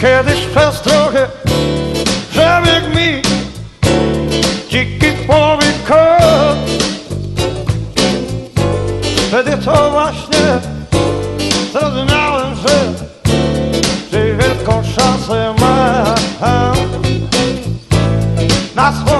kiedyś przez drogę przebiegł mi dziki głowy. Wtedy to właśnie zrozumiałem, że ty wielką szansę masz na swój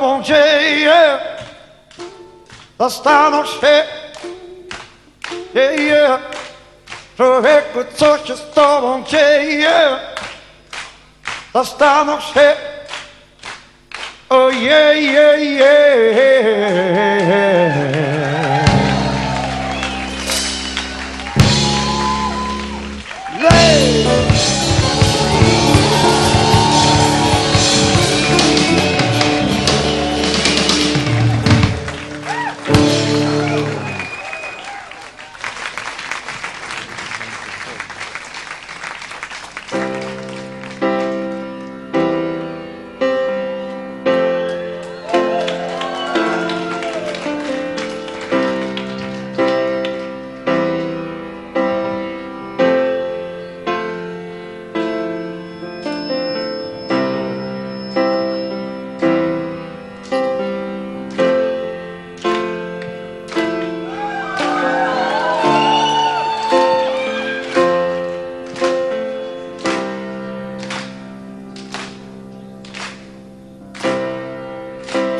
won't you? Yeah. The star don't shake. Yeah, yeah. Człowiek coś się z tobą dzieje. Zastanów się. Ojej, oh, yeah, yeah, yeah.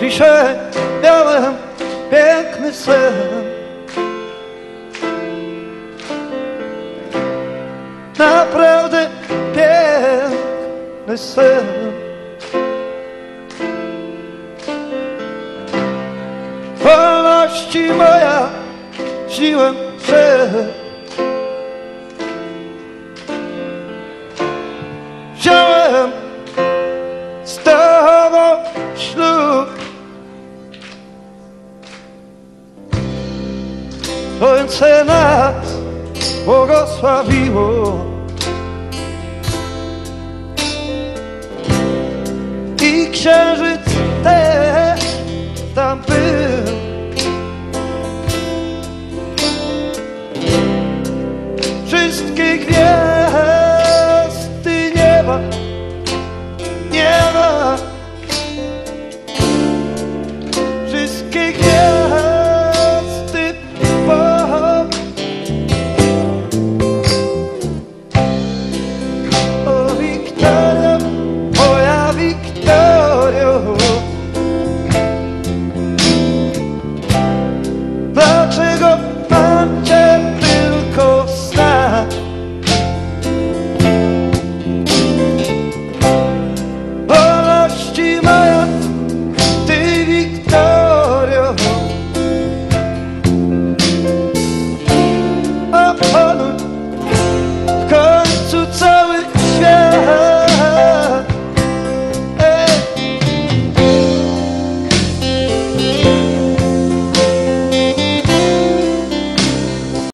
Piszę białym, piękny sen. Naprawdę piękny sen. Wolności moja siłę przed serce nas błogosławiło. I księżyc też tam był.